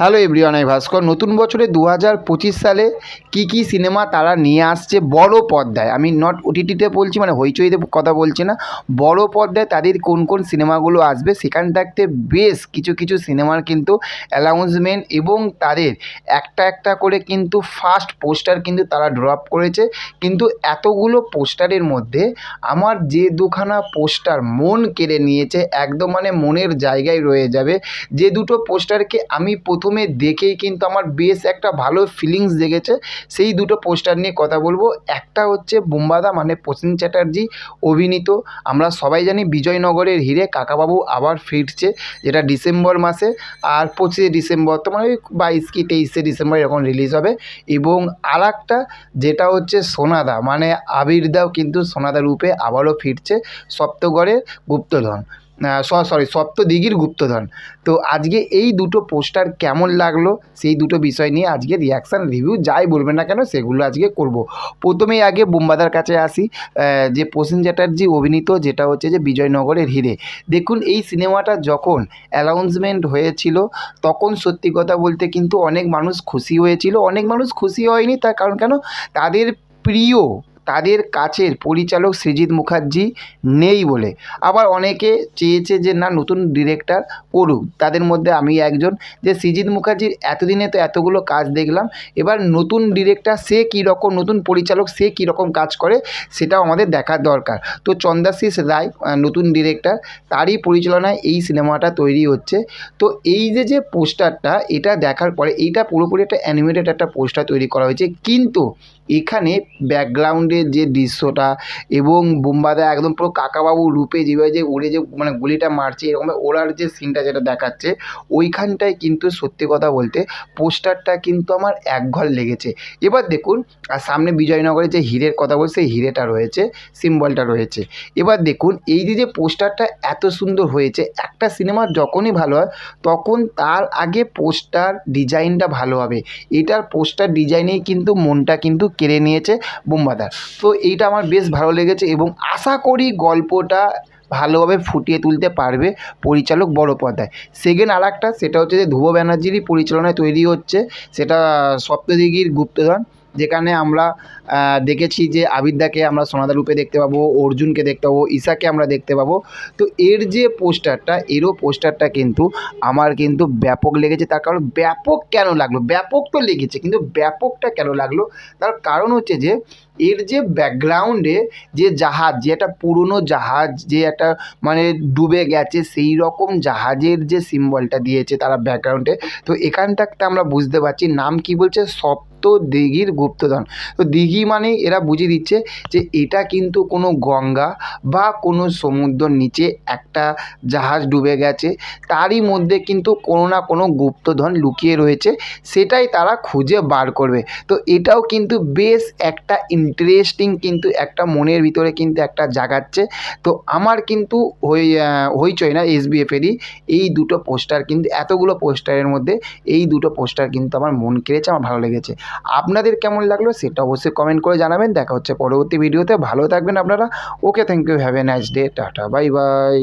Hello everyone ভাস্কর। নতুন বছরে দু হাজার পঁচিশ সালে কী কী সিনেমা তারা নিয়ে আসছে বড় পর্দায়? আমি নট ওটিটিতে বলছি মানে হইচইতে কথা বলছি না। বড় পর্দায় তাদের কোন কোন সিনেমাগুলো আসবে সেখান থাকতে বেশ কিছু কিছু সিনেমার কিন্তু অ্যানাউন্সমেন্ট এবং তাদের একটা একটা করে কিন্তু ফার্স্ট পোস্টার কিন্তু তারা ড্রপ করেছে। কিন্তু এতগুলো পোস্টারের মধ্যে আমার যে দুখানা পোস্টার মন কেড়ে নিয়েছে, একদম মানে মনের জায়গায় রয়ে যাবে। যে দুটো পোস্টারকে আমি প্রথমে দেখেই কিন্তু আমার বেশ একটা ভালো ফিলিংস জেগেছে সেই দুটো পোস্টার নিয়ে কথা বলব। একটা হচ্ছে বুম্বাদা মানে প্রসেন চ্যাটার্জি অভিনীত। আমরা সবাই জানি বিজয়নগরের হিরে কাকাবাবু আবার ফিরছে, যেটা ডিসেম্বর মাসে। আর পঁচিশে ডিসেম্বর তো মানে বাইশ কি তেইশে ডিসেম্বর এরকম রিলিজ হবে। এবং আর যেটা হচ্ছে সোনাদা মানে আবিরদাও কিন্তু সোনাদা রূপে আবারও ফিরছে সপ্তগড়ের গুপ্তধন। সরি সপ্তদিঘির গুপ্তধন। তো আজকে এই দুটো পোস্টার কেমন লাগল, সেই দুটো বিষয় নিয়ে আজকে রিয়াকশান রিভিউ যাই বলবেন না কেন, সেগুলো আজকে করব। প্রথমেই আগে বোম্বাদার কাছে আসি যে প্রসেন চ্যাটার্জি অভিনীত, যেটা হচ্ছে যে বিজয়নগরের হিরে। দেখুন, এই সিনেমাটা যখন অ্যানাউন্সমেন্ট হয়েছিল, তখন সত্যি কথা বলতে কিন্তু অনেক মানুষ খুশি হয়েছিল। অনেক মানুষ খুশি হয়নি, তার কারণ কেন? তাদের প্রিয় তাদের কাছের পরিচালক সৃজিৎ মুখার্জি নেই বলে। আবার অনেকে চেয়েছে যে, না, নতুন ডিরেক্টর করুক। তাদের মধ্যে আমি একজন যে সৃজিৎ মুখার্জির এতদিনে তো এতগুলো কাজ দেখলাম, এবার নতুন ডিরেক্টর সে কী রকম নতুন পরিচালক সে কী রকম কাজ করে, সেটাও আমাদের দেখার দরকার। তো চন্দাশিস রায় নতুন ডিরেক্টর তারই পরিচালনায় এই সিনেমাটা তৈরি হচ্ছে। তো এই যে যে পোস্টারটা, এটা দেখার পরে এইটা পুরোপুরি একটা অ্যানিমেটেড একটা পোস্টার তৈরি করা হয়েছে। কিন্তু এখানে ব্যাকগ্রাউন্ডের যে দৃশ্যটা এবং বোম্বাদা একদম পুরো কাকাবাবু রূপে যেভাবে যে উড়ে যে মানে গুলিটা মারছে, এরকম ওড়ার যে সিনটা যেটা দেখাচ্ছে, ওইখানটায় কিন্তু সত্যি কথা বলতে পোস্টারটা কিন্তু আমার একঘর লেগেছে। এবার দেখুন, আর সামনে বিজয়নগরে যে হিরের কথা বলছে, সেই হিরেটা রয়েছে সিম্বলটা রয়েছে। এবার দেখুন, এই যে যে পোস্টারটা এত সুন্দর হয়েছে, একটা সিনেমা যখনই ভালো হয়, তখন তার আগে পোস্টার ডিজাইনটা ভালো হবে। এটার পোস্টার ডিজাইনেই কিন্তু মনটা কিন্তু কেড়ে নিয়েছে বোম্বাদার। তো এইটা আমার বেশ ভালো লেগেছে এবং আশা করি গল্পটা ভালোভাবে ফুটিয়ে তুলতে পারবে পরিচালক বড় পর্দায় সেকেন্ড আর একটা সেটা হচ্ছে যে ধ্রুব ব্যানার্জিরই পরিচালনায় তৈরি হচ্ছে, সেটা সপ্তদিঘির গুপ্তধন। যেখানে আমরা দেখেছি যে আবিদ্যাকে আমরা সোনাদা রূপে দেখতে পাবো, অর্জুনকে দেখতে পাবো, ঈশাকে আমরা দেখতে পাবো। তো এর যে পোস্টারটা, এরও পোস্টারটা কিন্তু আমার কিন্তু ব্যাপক লেগেছে। তার কারণ ব্যাপক কেন লাগল? ব্যাপক তো লেগেছে, কিন্তু ব্যাপকটা কেন লাগল? তার কারণ হচ্ছে যে, এর যে ব্যাকগ্রাউন্ডে যে জাহাজ, যে একটা পুরনো জাহাজ, যে একটা মানে ডুবে গেছে, সেই রকম জাহাজের যে সিম্বলটা দিয়েছে তারা ব্যাকগ্রাউন্ডে তো এখানটাতে আমরা বুঝতে পারছি, নাম কি বলছে? সপ্ত দিঘির গুপ্তধন। তো দিঘি মানেই এরা বুঝিয়ে দিচ্ছে যে এটা কিন্তু কোনো গঙ্গা বা কোনো সমুদ্রর নিচে একটা জাহাজ ডুবে গেছে। তারই মধ্যে কিন্তু কোনো না কোনো গুপ্তধন লুকিয়ে রয়েছে। সেটাই তারা খুঁজে বার করবে। তো এটাও কিন্তু বেশ একটা ইন্টারেস্টিং কিন্তু একটা মনের ভিতরে কিন্তু একটা জাগাচ্ছে। তো আমার কিন্তু হই হইচই না এসবিএফেরই এই দুটো পোস্টার কিন্তু, এতগুলো পোস্টারের মধ্যে এই দুটো পোস্টার কিন্তু আমার মন কেড়েছে, আমার ভালো লেগেছে। আপনাদের কেমন লাগল সেটা অবশ্যই কমেন্ট করে জানাবেন। দেখা হচ্ছে পরবর্তী ভিডিওতে ভালো থাকবেন আপনারা। Okay thank you have a nice day tata bye bye